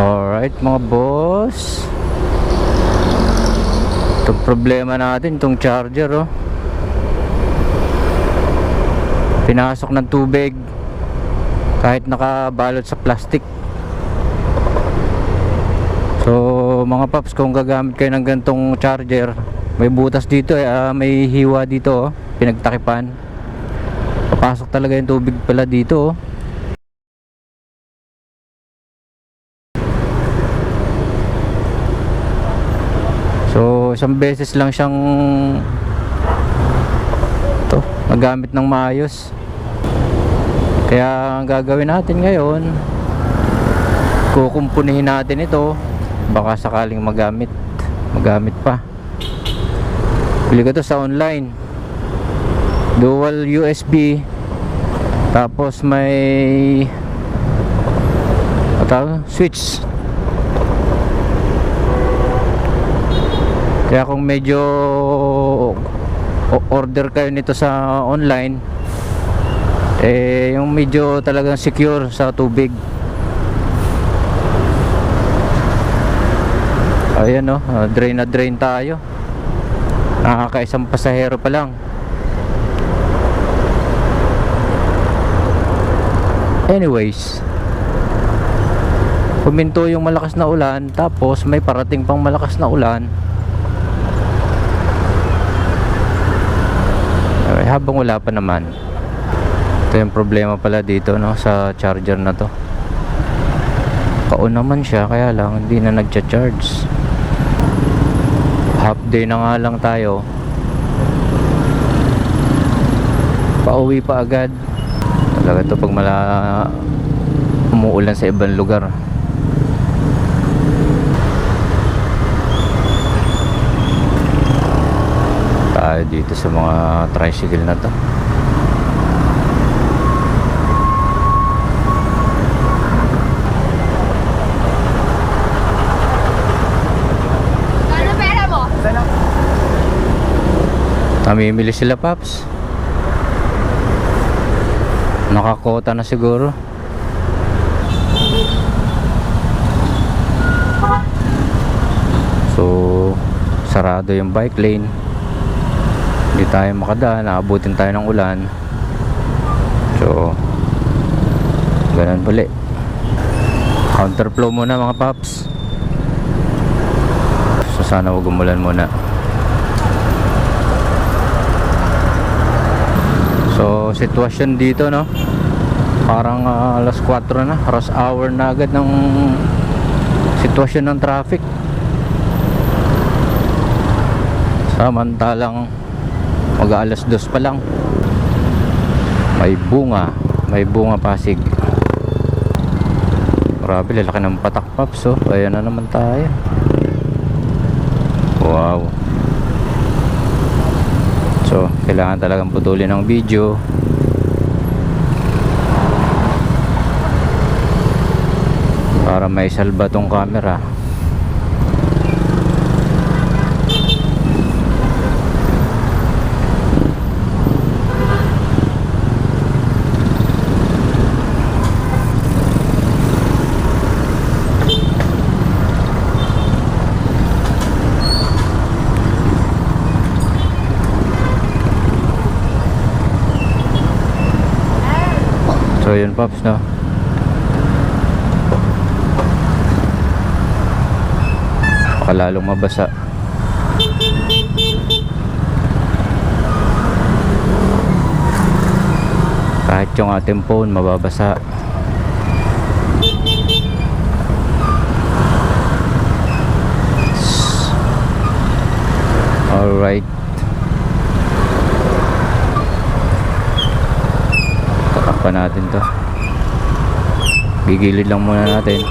Alright mga boss. Itong problema natin Itong charger oh. Pinasok ng tubig. Kahit nakabalot sa plastic. So mga paps Kung gagamit kayo ng gantong charger May butas dito eh ah, May hiwa dito oh. Pinagtakipan. Papasok talaga yung tubig pala dito oh So, isang beses lang siyang to, magamit ng maayos. Kaya ang gagawin natin ngayon, kukumpunihin natin ito. Baka sakaling magamit, magamit pa. Bili ko to sa online. Dual USB. Tapos may tawag? switch Kaya kung medyo o- order kayo nito sa online eh yung medyo talagang secure sa tubig. Ayan no, ah, drain na drain tayo. Nakakaisang pasahero pa lang. Anyways, Puminto yung malakas na ulan tapos may parating pang malakas na ulan habang wala pa naman. Ito yung problema pala dito no sa charger na to. Kaon naman siya kaya lang hindi na nagcha-charge. Half day na nga lang tayo. Pauwi pa agad. Talaga to pag mala umuulan sa ibang lugar tayo dito sa mga tricycle na to. Ano pera mo? namimili sila paps. Nakakota na siguro. So sarado yung bike lane hindi tayo makadaan naabutin tayo ng ulan. So ganun puli counterflow muna mga paps. So sana wag umulan muna. So sitwasyon dito no? Parang ah, alas 4 na. Rush hour na agad ng sitwasyon ng traffic. Samantalang mag alas 2 pa lang. May bunga. May bunga pasig. Grabe lalaki ng patak paps oh. ayan na naman tayo. Wow. So kailangan talagang putulin ng video. Para may salba tong camera So yun Pops no? Baka lalong mabasa. Kahit yung ating phone mababasa. Alright Natin to. Gigilid lang muna natin